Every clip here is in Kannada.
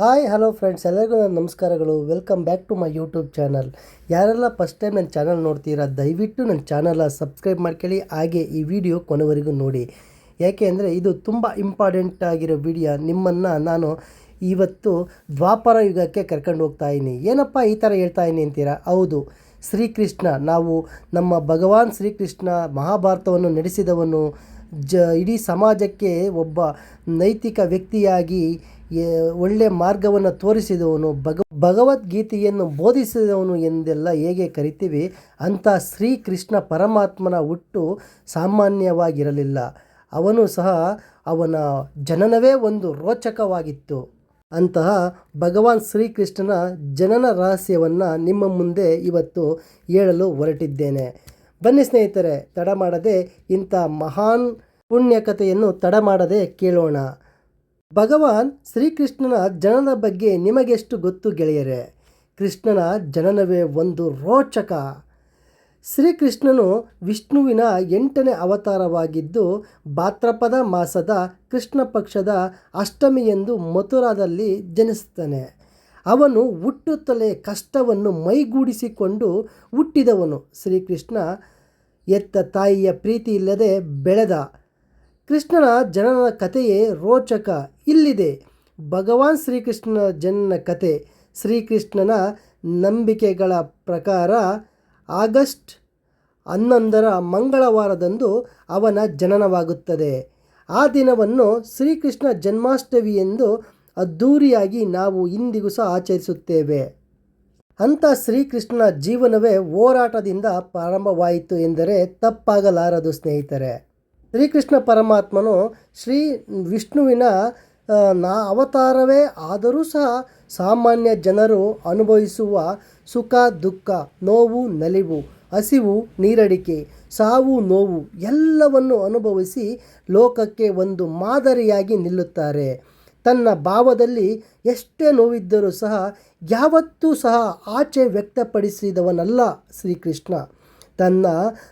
ಹಾಯ್, ಹಲೋ ಫ್ರೆಂಡ್ಸ್ ಎಲ್ಲರಿಗೂ ನನ್ನ ನಮಸ್ಕಾರಗಳು. Welcome back to my YouTube channel ಯಾರೆಲ್ಲ ಫಸ್ಟ್ ಟೈಮ್ ನನ್ನ ಚಾನಲ್ ನೋಡ್ತೀರಾ, ದಯವಿಟ್ಟು ನನ್ನ ಚಾನಲ್ ಸಬ್ಸ್ಕ್ರೈಬ್ ಮಾಡ್ಕೊಳ್ಳಿ, ಹಾಗೆ ಈ ವಿಡಿಯೋ ಕೊನೆವರೆಗೂ ನೋಡಿ. ಯಾಕೆ ಅಂದರೆ ಇದು ತುಂಬ ಇಂಪಾರ್ಟೆಂಟ್ ಆಗಿರೋ ವಿಡಿಯೋ ನಿಮ್ಮನ್ನು ನಾನು ಇವತ್ತು ದ್ವಾಪರ ಯುಗಕ್ಕೆ ಕರ್ಕೊಂಡು ಹೋಗ್ತಾ ಇದ್ದೀನಿ. ಏನಪ್ಪ ಈ ಥರ ಹೇಳ್ತಾ ಇದ್ದೀನಿ ಅಂತೀರಾ? ಹೌದು, ಶ್ರೀಕೃಷ್ಣ, ನಾವು ನಮ್ಮ ಭಗವಾನ್ ಶ್ರೀಕೃಷ್ಣ ಮಹಾಭಾರತವನ್ನು ನಡೆಸಿದವನು. ಜ, ಇಡೀ ಸಮಾಜಕ್ಕೆ ಒಬ್ಬ ನೈತಿಕ ವ್ಯಕ್ತಿಯಾಗಿ ಎ- ಒಳ್ಳೆ ಮಾರ್ಗವನ್ನು ತೋರಿಸಿದವನು, ಭಗ, ಭಗವದ್ಗೀತೆಯನ್ನು ಬೋಧಿಸಿದವನು ಎಂದೆಲ್ಲ ಹೇಗೆ ಕರಿತೀವಿ? ಅಂಥ ಶ್ರೀಕೃಷ್ಣ ಪರಮಾತ್ಮನ ಹುಟ್ಟು ಸಾಮಾನ್ಯವಾಗಿರಲಿಲ್ಲ. ಅವನು ಸಹ ಅವನ ಜನನವೇ ಒಂದು ರೋಚಕವಾಗಿತ್ತು. ಅಂತಹ ಭಗವಾನ್ ಶ್ರೀಕೃಷ್ಣನ ಜನನ ರಹಸ್ಯವನ್ನು ನಿಮ್ಮ ಮುಂದೆ ಇವತ್ತು ಹೇಳಲು ಹೊರಟಿದ್ದೇನೆ. ಬನ್ನಿ ಸ್ನೇಹಿತರೆ, ತಡ ಮಾಡದೆ ಇಂಥ ಮಹಾನ್ ಪುಣ್ಯಕಥೆಯನ್ನು ತಡ ಮಾಡದೆ ಕೇಳೋಣ. ಭಗವಾನ್ ಶ್ರೀಕೃಷ್ಣನ ಜನನ ಬಗ್ಗೆ ನಿಮಗೆಷ್ಟು ಗೊತ್ತು ಗೆಳೆಯರೆ? ಕೃಷ್ಣನ ಜನನವೇ ಒಂದು ರೋಚಕ. ಶ್ರೀಕೃಷ್ಣನು ವಿಷ್ಣುವಿನ ಎಂಟನೇ ಅವತಾರವಾಗಿದ್ದು ಭಾದ್ರಪದ ಮಾಸದ ಕೃಷ್ಣ ಪಕ್ಷದ ಅಷ್ಟಮಿಯಂದು ಮಥುರಾದಲ್ಲಿ ಜನಿಸುತ್ತಾನೆ. ಅವನು ಹುಟ್ಟುತ್ತಲೇ ಕಷ್ಟವನ್ನು ಮೈಗೂಡಿಸಿಕೊಂಡು ಹುಟ್ಟಿದವನು. ಶ್ರೀಕೃಷ್ಣ ಎತ್ತ ತಾಯಿಯ ಪ್ರೀತಿ ಇಲ್ಲದೆ ಬೆಳೆದ ಕೃಷ್ಣನ ಜನನ ಕಥೆಯೇ ರೋಚಕ. ಇಲ್ಲಿದೆ. ಭಗವಾನ್ ಶ್ರೀಕೃಷ್ಣನ ಜನನ ಕಥೆ. ಶ್ರೀಕೃಷ್ಣನ ನಂಬಿಕೆಗಳ ಪ್ರಕಾರ ಆಗಸ್ಟ್ ಹನ್ನೊಂದರ ಮಂಗಳವಾರದಂದು ಅವನ ಜನನವಾಗುತ್ತದೆ. ಆ ದಿನವನ್ನು ಶ್ರೀಕೃಷ್ಣ ಜನ್ಮಾಷ್ಟಮಿ ಎಂದು ಅದ್ಧೂರಿಯಾಗಿ ನಾವು ಇಂದಿಗೂ ಸಹ ಆಚರಿಸುತ್ತೇವೆ. ಅಂಥ ಶ್ರೀಕೃಷ್ಣನ ಜೀವನವೇ ಹೋರಾಟದಿಂದ ಪ್ರಾರಂಭವಾಯಿತು ಎಂದರೆ ತಪ್ಪಾಗಲಾರದು ಸ್ನೇಹಿತರೆ. ಶ್ರೀಕೃಷ್ಣ ಪರಮಾತ್ಮನು ಶ್ರೀ ವಿಷ್ಣುವಿನ ನಾ ಅವತಾರವೇ ಆದರೂ ಸಹ ಸಾಮಾನ್ಯ ಜನರು ಅನುಭವಿಸುವ ಸುಖ, ದುಃಖ, ನೋವು, ನಲಿವು, ಹಸಿವು, ನೀರಡಿಕೆ, ಸಾವು, ನೋವು ಎಲ್ಲವನ್ನು ಅನುಭವಿಸಿ ಲೋಕಕ್ಕೆ ಒಂದು ಮಾದರಿಯಾಗಿ ನಿಲ್ಲುತ್ತಾರೆ. ತನ್ನ ಭಾವದಲ್ಲಿ ಎಷ್ಟೇ ನೋವಿದ್ದರೂ ಸಹ ಯಾವತ್ತೂ ಸಹ ಆಚೆ ವ್ಯಕ್ತಪಡಿಸಿದವನಲ್ಲ ಶ್ರೀಕೃಷ್ಣ. ತನ್ನ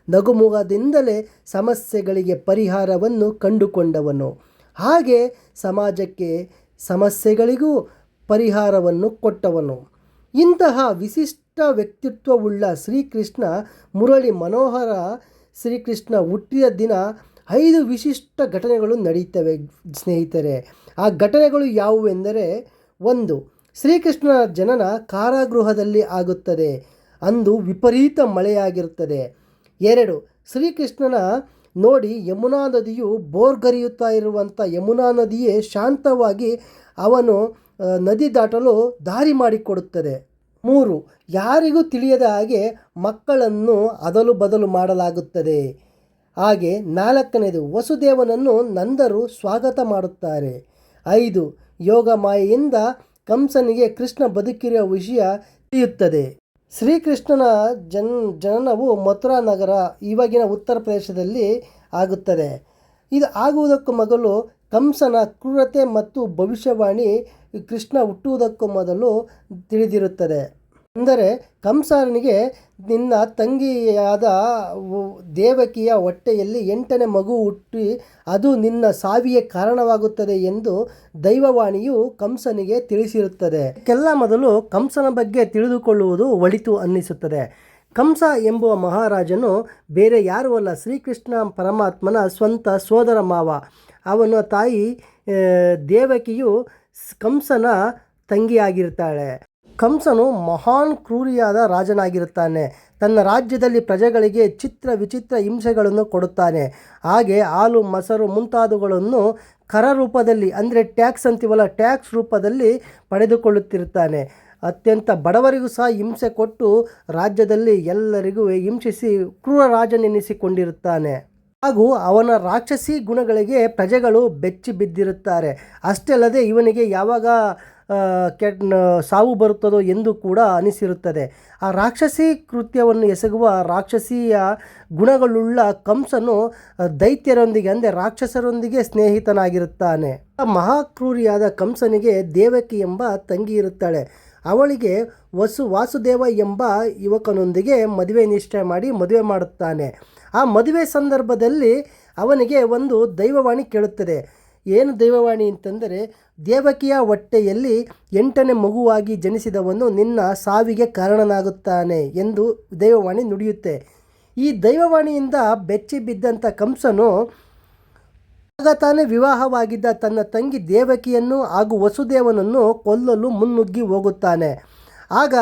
ನಗುಮುಖದಿಂದಲೇ ಸಮಸ್ಯೆಗಳಿಗೆ ಪರಿಹಾರವನ್ನು ಕಂಡುಕೊಂಡವನು. ಹಾಗೆ ಸಮಾಜಕ್ಕೆ ಸಮಸ್ಯೆಗಳಿಗೂ ಪರಿಹಾರವನ್ನು ಕೊಟ್ಟವನು. ಇಂತಹ ವಿಶಿಷ್ಟ ವ್ಯಕ್ತಿತ್ವವುಳ್ಳ ಶ್ರೀಕೃಷ್ಣ ಮುರಳಿ ಮನೋಹರ ಶ್ರೀಕೃಷ್ಣ ಹುಟ್ಟಿದ ದಿನ ಐದು ವಿಶಿಷ್ಟ ಘಟನೆಗಳು ನಡೆಯುತ್ತವೆ ಸ್ನೇಹಿತರೆ. ಆ ಘಟನೆಗಳು ಯಾವುವೆಂದರೆ, ಒಂದು, ಶ್ರೀಕೃಷ್ಣನ ಜನನ ಕಾರಾಗೃಹದಲ್ಲಿ ಆಗುತ್ತದೆ. ಅಂದು ವಿಪರೀತ ಮಳೆಯಾಗಿರುತ್ತದೆ. ಎರಡು, ಶ್ರೀಕೃಷ್ಣನ ನೋಡಿ ಯಮುನಾ ನದಿಯು ಬೋರ್ಗರಿಯುತ್ತಾ ಇರುವಂಥ ಯಮುನಾ ನದಿಯೇ ಶಾಂತವಾಗಿ ಅವನು ನದಿ ದಾಟಲು ದಾರಿ ಮಾಡಿಕೊಡುತ್ತದೆ. ಮೂರು, ಯಾರಿಗೂ ತಿಳಿಯದ ಹಾಗೆ ಮಕ್ಕಳನ್ನು ಅದಲು ಬದಲು ಮಾಡಲಾಗುತ್ತದೆ. ಹಾಗೆ ನಾಲ್ಕನೇದು, ವಸುದೇವನನ್ನು ನಂದರು ಸ್ವಾಗತ ಮಾಡುತ್ತಾರೆ. ಐದು ಯೋಗ ಮಾಯೆಯಿಂದ ಕಂಸನಿಗೆ ಕೃಷ್ಣ ಬದುಕಿರುವ ವಿಷಯ ತಿಳಿಯುತ್ತದೆ. ಶ್ರೀಕೃಷ್ಣನ ಜನ್, ಜನನವು ಮಥುರಾ ನಗರ, ಇವಾಗಿನ ಉತ್ತರ ಪ್ರದೇಶದಲ್ಲಿ ಆಗುತ್ತದೆ. ಇದು ಆಗುವುದಕ್ಕೂ ಮೊದಲು ಕಂಸನ ಕ್ರೂರತೆ ಮತ್ತು ಭವಿಷ್ಯವಾಣಿ ಕೃಷ್ಣ ಹುಟ್ಟುವುದಕ್ಕೂ ಮೊದಲು ತಿಳಿದಿರುತ್ತದೆ. ಅಂದರೆ ಕಂಸನಿಗೆ ನಿನ್ನ ತಂಗಿಯಾದ ದೇವಕಿಯ ಹೊಟ್ಟೆಯಲ್ಲಿ ಎಂಟನೇ ಮಗು ಹುಟ್ಟಿ ಅದು ನಿನ್ನ ಸಾವಿಗೆ ಕಾರಣವಾಗುತ್ತದೆ ಎಂದು ದೈವವಾಣಿಯು ಕಂಸನಿಗೆ ತಿಳಿಸಿರುತ್ತದೆ. ಕೆಲ್ಲ ಮೊದಲು ಕಂಸನ ಬಗ್ಗೆ ತಿಳಿದುಕೊಳ್ಳುವುದು ಒಳಿತು ಅನ್ನಿಸುತ್ತದೆ. ಕಂಸ ಎಂಬುವ ಮಹಾರಾಜನು ಬೇರೆ ಯಾರೂ ಅಲ್ಲ, ಶ್ರೀಕೃಷ್ಣ ಪರಮಾತ್ಮನ ಸ್ವಂತ ಸೋದರ ಮಾವ. ಅವನ ತಾಯಿ ದೇವಕಿಯು ಕಂಸನ ತಂಗಿಯಾಗಿರ್ತಾಳೆ. ಕಂಸನು ಮಹಾನ್ ಕ್ರೂರಿಯಾದ ರಾಜನಾಗಿರುತ್ತಾನೆ. ತನ್ನ ರಾಜ್ಯದಲ್ಲಿ ಪ್ರಜೆಗಳಿಗೆ ಚಿತ್ರ ವಿಚಿತ್ರ ಹಿಂಸೆಗಳನ್ನು ಕೊಡುತ್ತಾನೆ. ಹಾಗೆ ಹಾಲು, ಮೊಸರು ಮುಂತಾದವುಗಳನ್ನು ಕರ ರೂಪದಲ್ಲಿ ಅಂದರೆ ಟ್ಯಾಕ್ಸ್ ಅಂತೀವಲ್ಲ, ಟ್ಯಾಕ್ಸ್ ರೂಪದಲ್ಲಿ ಪಡೆದುಕೊಳ್ಳುತ್ತಿರುತ್ತಾನೆ. ಅತ್ಯಂತ ಬಡವರಿಗೂ ಸಹ ಹಿಂಸೆ ಕೊಟ್ಟು ರಾಜ್ಯದಲ್ಲಿ ಎಲ್ಲರಿಗೂ ಹಿಂಸಿಸಿ ಕ್ರೂರ ರಾಜನೆನಿಸಿಕೊಂಡಿರುತ್ತಾನೆ. ಹಾಗೂ ಅವನ ರಾಕ್ಷಸಿ ಗುಣಗಳಿಗೆ ಪ್ರಜೆಗಳು ಬೆಚ್ಚಿ ಬಿದ್ದಿರುತ್ತಾರೆ ಅಷ್ಟೇ ಅಲ್ಲದೆ ಇವನಿಗೆ ಯಾವಾಗ ಕೆಟ್ ಸಾವು ಬರುತ್ತದೋ ಎಂದು ಕೂಡ ಅನಿಸಿರುತ್ತದೆ. ಆ ರಾಕ್ಷಸಿ ಕೃತ್ಯವನ್ನು ಎಸಗುವ ರಾಕ್ಷಸಿಯ ಗುಣಗಳುಳ್ಳ ಕಂಸನು ದೈತ್ಯರೊಂದಿಗೆ ಅಂದರೆ ರಾಕ್ಷಸರೊಂದಿಗೆ ಸ್ನೇಹಿತನಾಗಿರುತ್ತಾನೆ. ಮಹಾಕ್ರೂರಿಯಾದ ಕಂಸನಿಗೆ ದೇವಕಿ ಎಂಬ ತಂಗಿ ಇರುತ್ತಾಳೆ. ಅವಳಿಗೆ ವಸು, ವಾಸುದೇವ ಎಂಬ ಯುವಕನೊಂದಿಗೆ ಮದುವೆ ನಿಶ್ಚಯ ಮಾಡಿ ಮದುವೆ ಮಾಡುತ್ತಾನೆ. ಆ ಮದುವೆ ಸಂದರ್ಭದಲ್ಲಿ ಅವನಿಗೆ ಒಂದು ದೈವವಾಣಿ ಕೇಳುತ್ತದೆ. ಏನು ದೈವವಾಣಿ ಅಂತಂದರೆ, ದೇವಕಿಯ ಹೊಟ್ಟೆಯಲ್ಲಿ ಎಂಟನೇ ಮಗುವಾಗಿ ಜನಿಸಿದವನು ನಿನ್ನ ಸಾವಿಗೆ ಕಾರಣನಾಗುತ್ತಾನೆ ಎಂದು ದೈವವಾಣಿ ನುಡಿಯುತ್ತೆ. ಈ ದೈವವಾಣಿಯಿಂದ ಬೆಚ್ಚಿ ಬಿದ್ದಂಥ ಕಂಸನು ಆಗ ತಾನೇ ವಿವಾಹವಾಗಿದ್ದ ತನ್ನ ತಂಗಿ ದೇವಕಿಯನ್ನು ಹಾಗೂ ವಸುದೇವನನ್ನು ಕೊಲ್ಲಲು ಮುನ್ನುಗ್ಗಿ ಹೋಗುತ್ತಾನೆ. ಆಗ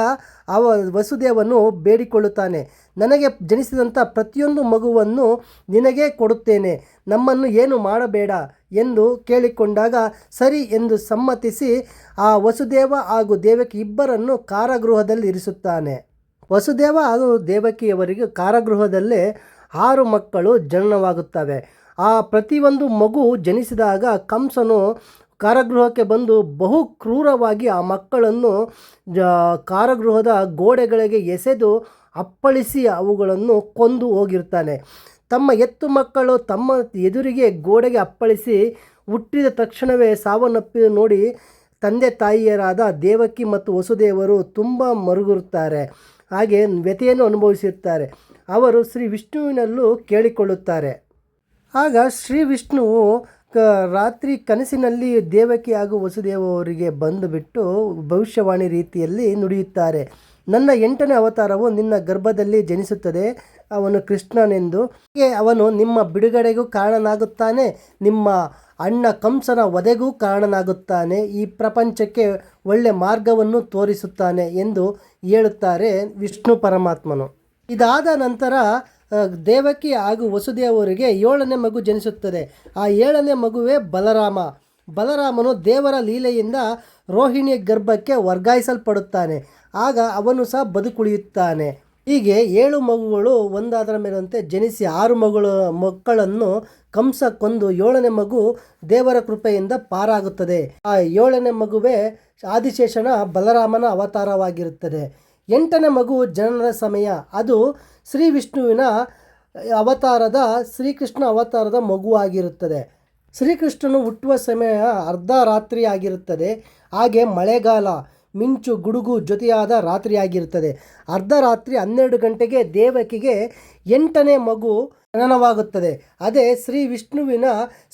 ಅವ ವಸುದೇವನು ಬೇಡಿಕೊಳ್ಳುತ್ತಾನೆ, ನನಗೆ ಜನಿಸಿದಂಥ ಪ್ರತಿಯೊಂದು ಮಗುವನ್ನು ನಿನಗೆ ಕೊಡುತ್ತೇನೆ, ನಮ್ಮನ್ನು ಏನು ಮಾಡಬೇಡ ಎಂದು ಕೇಳಿಕೊಂಡಾಗ, ಸರಿ ಎಂದು ಸಮ್ಮತಿಸಿ ಆ ವಸುದೇವ ಹಾಗೂ ದೇವಕಿ ಇಬ್ಬರನ್ನು ಕಾರಾಗೃಹದಲ್ಲಿ ಇರಿಸುತ್ತಾನೆ. ವಸುದೇವ ಹಾಗೂ ದೇವಕಿಯವರಿಗೆ ಕಾರಾಗೃಹದಲ್ಲೇ ಆರು ಮಕ್ಕಳು ಜನನವಾಗುತ್ತವೆ. ಆ ಪ್ರತಿಯೊಂದು ಮಗು ಜನಿಸಿದಾಗ ಕಂಸನು ಕಾರಾಗೃಹಕ್ಕೆ ಬಂದು ಬಹು ಕ್ರೂರವಾಗಿ ಆ ಮಕ್ಕಳನ್ನು, ಜ, ಕಾರಾಗೃಹದ ಗೋಡೆಗಳಿಗೆ ಎಸೆದು ಅಪ್ಪಳಿಸಿ ಅವುಗಳನ್ನು ಕೊಂದು ಹೋಗಿರ್ತಾನೆ ತಮ್ಮ ಎತ್ತು ಮಕ್ಕಳು ತಮ್ಮ ಎದುರಿಗೆ ಗೋಡೆಗೆ ಅಪ್ಪಳಿಸಿ ಹುಟ್ಟಿದ ತಕ್ಷಣವೇ ಸಾವನ್ನಪ್ಪಿ ನೋಡಿ ತಂದೆ ತಾಯಿಯರಾದ ದೇವಕಿ ಮತ್ತು ವಸುದೇವರು ತುಂಬ ಮರುಗುರುತ್ತಾರೆ ಹಾಗೆ ವ್ಯಥೆಯನ್ನು ಅನುಭವಿಸಿರ್ತಾರೆ ಅವರು ಶ್ರೀ ವಿಷ್ಣುವಿನಲ್ಲೂ ಕೇಳಿಕೊಳ್ಳುತ್ತಾರೆ. ಆಗ ಶ್ರೀ ವಿಷ್ಣುವು ರಾತ್ರಿ ಕನಸಿನಲ್ಲಿ ದೇವಕಿ ಹಾಗೂ ವಸುದೇವ ಅವರಿಗೆ ಬಂದುಬಿಟ್ಟು ಭವಿಷ್ಯವಾಣಿ ರೀತಿಯಲ್ಲಿ ನುಡಿಯುತ್ತಾರೆ. ನನ್ನ ಎಂಟನೇ ಅವತಾರವು ನಿನ್ನ ಗರ್ಭದಲ್ಲಿ ಜನಿಸುತ್ತದೆ. ಅವನು ಕೃಷ್ಣನೆಂದು. ಅವನು ನಿಮ್ಮ ಬಿಡುಗಡೆಗೂ ಕಾರಣನಾಗುತ್ತಾನೆ. ನಿಮ್ಮ ಅಣ್ಣ ಕಂಸನ ವಧೆಗೂ ಕಾರಣನಾಗುತ್ತಾನೆ. ಈ ಪ್ರಪಂಚಕ್ಕೆ ಒಳ್ಳೆ ಮಾರ್ಗವನ್ನು ತೋರಿಸುತ್ತಾನೆ ಎಂದು ಹೇಳುತ್ತಾರೆ ವಿಷ್ಣು ಪರಮಾತ್ಮನು. ಇದಾದ ನಂತರ ದೇವಕಿ ಹಾಗೂ ವಸುದೇವರಿಗೆ ಏಳನೇ ಮಗು ಜನಿಸುತ್ತದೆ. ಆ ಏಳನೇ ಮಗುವೇ ಬಲರಾಮ. ಬಲರಾಮನು ದೇವರ ಲೀಲೆಯಿಂದ ರೋಹಿಣಿಯ ಗರ್ಭಕ್ಕೆ ವರ್ಗಾಯಿಸಲ್ಪಡುತ್ತಾನೆ. ಆಗ ಅವನು ಸಹ ಬದುಕುಳಿಯುತ್ತಾನೆ. ಹೀಗೆ ಏಳು ಮಗುಗಳು ಒಂದಾದರ ಮೇಲಂತೆ ಜನಿಸಿ ಆರು ಮಗಳು ಮಕ್ಕಳನ್ನು ಕಂಸ ಕೊಂದು ಏಳನೇ ಮಗು ದೇವರ ಕೃಪೆಯಿಂದ ಪಾರಾಗುತ್ತದೆ. ಆ ಏಳನೇ ಮಗುವೇ ಆದಿಶೇಷನ ಬಲರಾಮನ ಅವತಾರವಾಗಿರುತ್ತದೆ. ಎಂಟನೇ ಮಗು ಜನನ ಸಮಯ. ಅದು ಶ್ರೀ ವಿಷ್ಣುವಿನ ಅವತಾರದ, ಶ್ರೀಕೃಷ್ಣ ಅವತಾರದ ಮಗುವಾಗಿರುತ್ತದೆ. ಶ್ರೀಕೃಷ್ಣನು ಹುಟ್ಟುವ ಸಮಯ ಅರ್ಧ ರಾತ್ರಿ ಆಗಿರುತ್ತದೆ ಹಾಗೆ ಮಳೆಗಾಲ, ಮಿಂಚು, ಗುಡುಗು ಜೊತೆಯಾದ ರಾತ್ರಿಯಾಗಿರುತ್ತದೆ. ಅರ್ಧ ರಾತ್ರಿ ಹನ್ನೆರಡು ಗಂಟೆಗೆ ದೇವಕಿಗೆ ಎಂಟನೇ ಮಗು ಜನನವಾಗುತ್ತದೆ. ಅದೇ ಶ್ರೀ ವಿಷ್ಣುವಿನ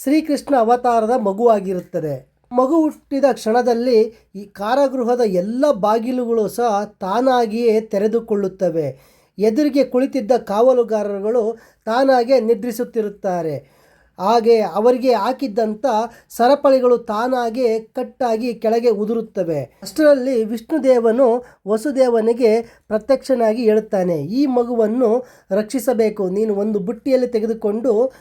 ಶ್ರೀಕೃಷ್ಣ ಅವತಾರದ ಮಗುವಾಗಿರುತ್ತದೆ. ಮಗು ಹುಟ್ಟಿದ ಕ್ಷಣದಲ್ಲಿ ಈ ಕಾರಾಗೃಹದ ಎಲ್ಲ ಬಾಗಿಲುಗಳು ಸಹ ತಾನಾಗಿಯೇ ತೆರೆದುಕೊಳ್ಳುತ್ತವೆ. ಎದುರಿಗೆ ಕುಳಿತಿದ್ದ ಕಾವಲುಗಾರರುಗಳು ತಾನಾಗೆ ನಿದ್ರಿಸುತ್ತಿರುತ್ತಾರೆ. ಹಾಗೆ ಅವರಿಗೆ ಹಾಕಿದ್ದಂಥ ಸರಪಳಿಗಳು ತಾನಾಗೆ ಕಟ್ಟಾಗಿ ಕೆಳಗೆ ಉದುರುತ್ತವೆ. ಅಷ್ಟರಲ್ಲಿ ವಿಷ್ಣುದೇವನು ವಸುದೇವನಿಗೆ ಪ್ರತ್ಯಕ್ಷನಾಗಿ ಹೇಳುತ್ತಾನೆ, ಈ ಮಗುವನ್ನು ರಕ್ಷಿಸಬೇಕು. ನೀನು ಒಂದು ಬುಟ್ಟಿಯಲ್ಲಿ ತೆಗೆದುಕೊಂಡು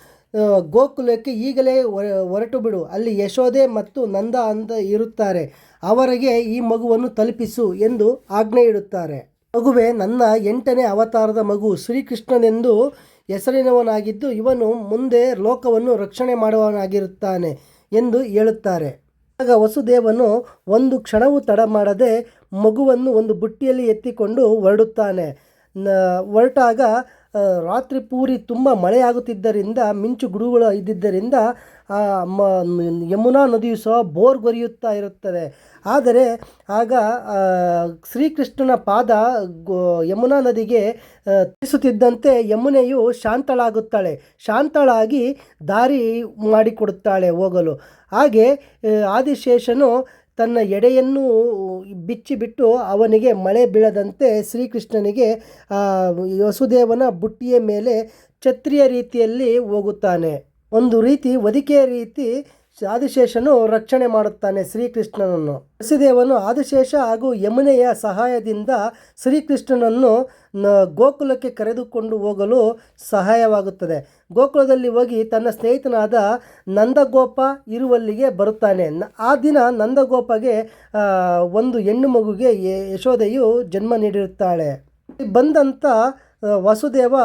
ಗೋಕುಲಕ್ಕೆ ಈಗಲೇ ಹೊರ- ಹೊರಟು ಬಿಡು. ಅಲ್ಲಿ ಯಶೋದೆ ಮತ್ತು ನಂದ ಅಂತ ಇರುತ್ತಾರೆ. ಅವರಿಗೆ ಈ ಮಗುವನ್ನು ತಲುಪಿಸು ಎಂದು ಆಜ್ಞೆ ಇಡುತ್ತಾರೆ ಮಗುವೆ ನನ್ನ ಎಂಟನೇ ಅವತಾರದ ಮಗು ಶ್ರೀಕೃಷ್ಣನೆಂದು ಹೆಸರಿನವನಾಗಿದ್ದು ಇವನು ಮುಂದೆ ಲೋಕವನ್ನು ರಕ್ಷಣೆ ಮಾಡುವವನಾಗಿರುತ್ತಾನೆ ಎಂದು ಹೇಳುತ್ತಾರೆ. ಆಗ ವಸುದೇವನು ಒಂದು ಕ್ಷಣವೂ ತಡ ಮಾಡದೆ ಮಗುವನ್ನು ಒಂದು ಬುಟ್ಟಿಯಲ್ಲಿ ಎತ್ತಿಕೊಂಡು ಹೊರಡುತ್ತಾನೆ. ಹೊರಟಾಗ ರಾತ್ರಿ ಪೂರಿ ತುಂಬ ಮಳೆಯಾಗುತ್ತಿದ್ದರಿಂದ ಮಿಂಚು ಗುಡುಗಳು ಇದ್ದಿದ್ದರಿಂದ ಮ, ಯಮುನಾ ನದಿಯು ಸಹ ಬೋರ್ಗೊರಿಯುತ್ತಾ ಇರುತ್ತದೆ. ಆದರೆ, ಆಗ ಶ್ರೀಕೃಷ್ಣನ ಪಾದ ಯಮುನಾ ನದಿಗೆ ತಿಳಿಸುತ್ತಿದ್ದಂತೆ ಯಮುನೆಯು ಶಾಂತಳಾಗುತ್ತಾಳೆ. ಶಾಂತಳಾಗಿ ದಾರಿ ಮಾಡಿಕೊಡುತ್ತಾಳೆ ಹೋಗಲು. ಹಾಗೆ ಆದಿಶೇಷನು ತನ್ನ ಎಡೆಯನ್ನು ಬಿಚ್ಚಿಬಿಟ್ಟು ಅವನಿಗೆ ಮಳೆ ಬೀಳದಂತೆ ಶ್ರೀಕೃಷ್ಣನಿಗೆ ವಸುದೇವನ ಬುಟ್ಟಿಯ ಮೇಲೆ ಛತ್ರಿಯ ರೀತಿಯಲ್ಲಿ ಹೋಗುತ್ತಾನೆ. ಒಂದು ರೀತಿ ವಧಿಕೆಯ ರೀತಿ ಆದಿಶೇಷನು ರಕ್ಷಣೆ ಮಾಡುತ್ತಾನೆ ಶ್ರೀಕೃಷ್ಣನನ್ನು. ವಸುದೇವನು ಆದಿಶೇಷ ಹಾಗೂ ಯಮುನೆಯ ಸಹಾಯದಿಂದ ಶ್ರೀಕೃಷ್ಣನನ್ನು ಗೋಕುಲಕ್ಕೆ ಕರೆದುಕೊಂಡು ಹೋಗಲು ಸಹಾಯವಾಗುತ್ತದೆ. ಗೋಕುಲದಲ್ಲಿ ಹೋಗಿ ತನ್ನ ಸ್ನೇಹಿತನಾದ ನಂದಗೋಪ ಇರುವಲ್ಲಿಗೆ ಬರುತ್ತಾನೆ. ಆ ದಿನ ನಂದಗೋಪಗೆ ಒಂದು ಹೆಣ್ಣು ಮಗುಗೆ ಯಶೋದೆಯು ಜನ್ಮ ನೀಡಿರುತ್ತಾಳೆ. ಬಂದಂಥ ವಸುದೇವ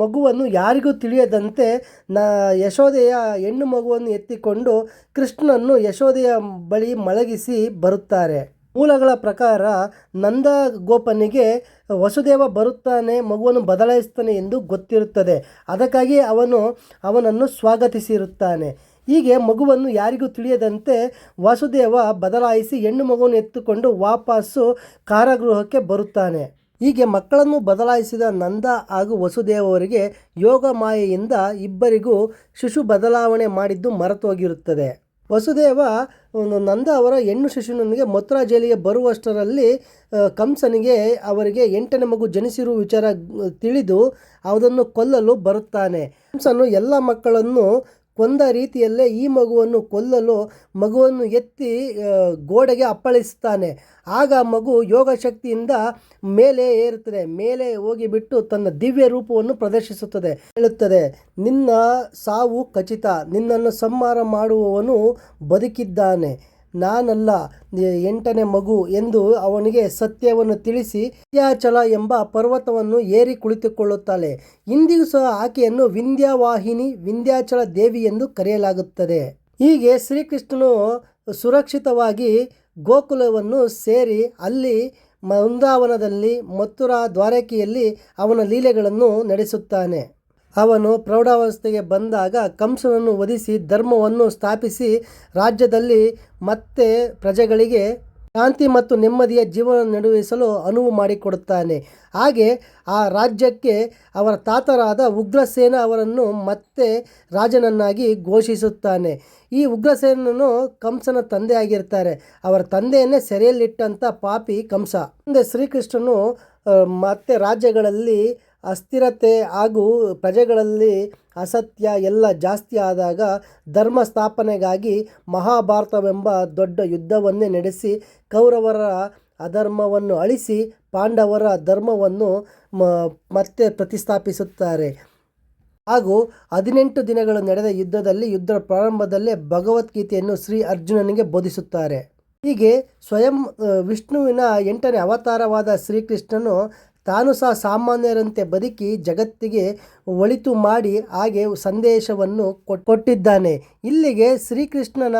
ಮಗುವನ್ನು ಯಾರಿಗೂ ತಿಳಿಯದಂತೆ ನ ಯಶೋದೆಯ ಹೆಣ್ಣು ಮಗುವನ್ನು ಎತ್ತಿಕೊಂಡು ಕೃಷ್ಣನನ್ನು ಯಶೋದೆಯ ಬಳಿ ಮಲಗಿಸಿ ಬರುತ್ತಾರೆ. ಮೂಲಗಳ ಪ್ರಕಾರ ನಂದ ಗೋಪನಿಗೆ ವಸುದೇವ ಬರುತ್ತಾನೆ, ಮಗುವನ್ನು ಬದಲಾಯಿಸ್ತಾನೆ ಎಂದು ಗೊತ್ತಿರುತ್ತದೆ. ಅದಕ್ಕಾಗಿ ಅವನು ಅವನನ್ನು ಸ್ವಾಗತಿಸಿರುತ್ತಾನೆ. ಹೀಗೆ ಮಗುವನ್ನು ಯಾರಿಗೂ ತಿಳಿಯದಂತೆ ವಾಸುದೇವ ಬದಲಾಯಿಸಿ ಹೆಣ್ಣು ಮಗುವನ್ನು ಎತ್ತುಕೊಂಡು ವಾಪಸ್ಸು ಕಾರಾಗೃಹಕ್ಕೆ ಬರುತ್ತಾನೆ. ಹೀಗೆ ಮಕ್ಕಳನ್ನು ಬದಲಾಯಿಸಿದ ನಂದ ಹಾಗೂ ವಸುದೇವರಿಗೆ ಯೋಗ ಮಾಯೆಯಿಂದ ಇಬ್ಬರಿಗೂ ಶಿಶು ಬದಲಾವಣೆ ಮಾಡಿದ್ದು ಮರೆತೋಗಿರುತ್ತದೆ. ವಸುದೇವ ನಂದ ಅವರ ಹೆಣ್ಣು ಶಿಶುನೊಂದಿಗೆ ಮಥುರಾ ಜೈಲಿಗೆ ಬರುವಷ್ಟರಲ್ಲಿ ಕಂಸನಿಗೆ ಅವರಿಗೆ ಎಂಟನೇ ಮಗು ಜನಿಸಿರುವ ವಿಚಾರ ತಿಳಿದು ಅದನ್ನು ಕೊಲ್ಲಲು ಬರುತ್ತಾನೆ. ಕಂಸನು ಎಲ್ಲ ಮಕ್ಕಳನ್ನು ಕೊಂದ ರೀತಿಯಲ್ಲೇ ಈ ಮಗುವನ್ನು ಕೊಲ್ಲಲು ಮಗುವನ್ನು ಎತ್ತಿ ಗೋಡೆಗೆ ಅಪ್ಪಳಿಸುತ್ತಾನೆ ಆಗ ಮಗು ಯೋಗ ಶಕ್ತಿಯಿಂದ ಮೇಲೆ ಏರುತ್ತದೆ. ಮೇಲೆ ಹೋಗಿಬಿಟ್ಟು ತನ್ನ ದಿವ್ಯ ರೂಪವನ್ನು ಪ್ರದರ್ಶಿಸುತ್ತದೆ. ಹೇಳುತ್ತದೆ, ನಿನ್ನ ಸಾವು ಖಚಿತ. ನಿನ್ನನ್ನು ಸಂಹಾರ ಮಾಡುವವನು ಬದುಕಿದ್ದಾನೆ. ನಾನಲ್ಲ ಎಂಟನೇ ಮಗು ಎಂದು ಅವನಿಗೆ ಸತ್ಯವನ್ನು ತಿಳಿಸಿ ವಿಂಧ್ಯಾಚಲ ಎಂಬ ಪರ್ವತವನ್ನು ಏರಿ ಕುಳಿತುಕೊಳ್ಳುತ್ತಾಳೆ. ಇಂದಿಗೂ ಸಹ ಆಕೆಯನ್ನು ವಿಂಧ್ಯಾವಾಹಿನಿ, ವಿಂಧ್ಯಾಚಲ ದೇವಿ ಎಂದು ಕರೆಯಲಾಗುತ್ತದೆ. ಹೀಗೆ ಶ್ರೀಕೃಷ್ಣನು ಸುರಕ್ಷಿತವಾಗಿ ಗೋಕುಲವನ್ನು ಸೇರಿ ಅಲ್ಲಿ ವೃಂದಾವನದಲ್ಲಿ ಮಥುರಾ ದ್ವಾರಕೆಯಲ್ಲಿ ಅವನ ಲೀಲೆಗಳನ್ನು ನಡೆಸುತ್ತಾನೆ. ಅವನು ಪ್ರೌಢಾವಸ್ಥೆಗೆ ಬಂದಾಗ ಕಂಸನನ್ನು ವಧಿಸಿ ಧರ್ಮವನ್ನು ಸ್ಥಾಪಿಸಿ ರಾಜ್ಯದಲ್ಲಿ ಮತ್ತೆ ಪ್ರಜೆಗಳಿಗೆ ಶಾಂತಿ ಮತ್ತು ನೆಮ್ಮದಿಯ ಜೀವನ ನಡೆಸಲು ಅನುವು ಮಾಡಿಕೊಡುತ್ತಾನೆ. ಹಾಗೆ ಆ ರಾಜ್ಯಕ್ಕೆ ಅವರ ತಾತರಾದ ಉಗ್ರಸೇನ ಅವರನ್ನು ಮತ್ತೆ ರಾಜನನ್ನಾಗಿ ಘೋಷಿಸುತ್ತಾನೆ. ಈ ಉಗ್ರಸೇನನು ಕಂಸನ ತಂದೆ ಆಗಿರ್ತಾರೆ ಅವರ ತಂದೆಯನ್ನೇ ಸೆರೆಯಲ್ಲಿಟ್ಟಂಥ ಪಾಪಿ ಕಂಸ. ಮುಂದೆ ಶ್ರೀಕೃಷ್ಣನು ಮತ್ತೆ ರಾಜ್ಯಗಳಲ್ಲಿ ಅಸ್ಥಿರತೆ ಹಾಗೂ ಪ್ರಜೆಗಳಲ್ಲಿ ಅಸತ್ಯ ಎಲ್ಲ ಜಾಸ್ತಿ ಆದಾಗ ಧರ್ಮ ಸ್ಥಾಪನೆಗಾಗಿ ಮಹಾಭಾರತವೆಂಬ ದೊಡ್ಡ ಯುದ್ಧವನ್ನೇ ನಡೆಸಿ ಕೌರವರ ಅಧರ್ಮವನ್ನು ಅಳಿಸಿ ಪಾಂಡವರ ಧರ್ಮವನ್ನು ಮತ್ತೆ ಪ್ರತಿಷ್ಠಾಪಿಸುತ್ತಾರೆ. ಹಾಗೂ ಹದಿನೆಂಟು ದಿನಗಳು ನಡೆದ ಯುದ್ಧದಲ್ಲಿ ಯುದ್ಧ ಪ್ರಾರಂಭದಲ್ಲೇ ಭಗವದ್ಗೀತೆಯನ್ನು ಶ್ರೀ ಅರ್ಜುನನಿಗೆ ಬೋಧಿಸುತ್ತಾರೆ. ಹೀಗೆ ಸ್ವಯಂ ವಿಷ್ಣುವಿನ ಎಂಟನೇ ಅವತಾರವಾದ ಶ್ರೀಕೃಷ್ಣನು ತಾನು ಸಹ ಸಾಮಾನ್ಯರಂತೆ ಬದುಕಿ ಜಗತ್ತಿಗೆ ಒಳಿತು ಮಾಡಿ ಹಾಗೆ ಸಂದೇಶವನ್ನು ಕೊಟ್- ಕೊಟ್ಟಿದ್ದಾನೆ. ಇಲ್ಲಿಗೆ ಶ್ರೀಕೃಷ್ಣನ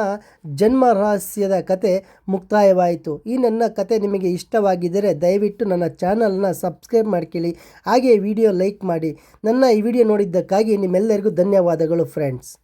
ಜನ್ಮ ರಹಸ್ಯದ ಕತೆ ಮುಕ್ತಾಯವಾಯಿತು. ಈ ನನ್ನ ಕತೆ ನಿಮಗೆ ಇಷ್ಟವಾಗಿದ್ದರೆ ದಯವಿಟ್ಟು ನನ್ನ ಚಾನಲ್ನ ಸಬ್ಸ್ಕ್ರೈಬ್ ಮಾಡ್ಕೊಳ್ಳಿ. ಹಾಗೆ ವಿಡಿಯೋ ಲೈಕ್ ಮಾಡಿ. ನನ್ನ ಈ ವಿಡಿಯೋ ನೋಡಿದ್ದಕ್ಕಾಗಿ ನಿಮ್ಮೆಲ್ಲರಿಗೂ ಧನ್ಯವಾದಗಳು, ಫ್ರೆಂಡ್ಸ್.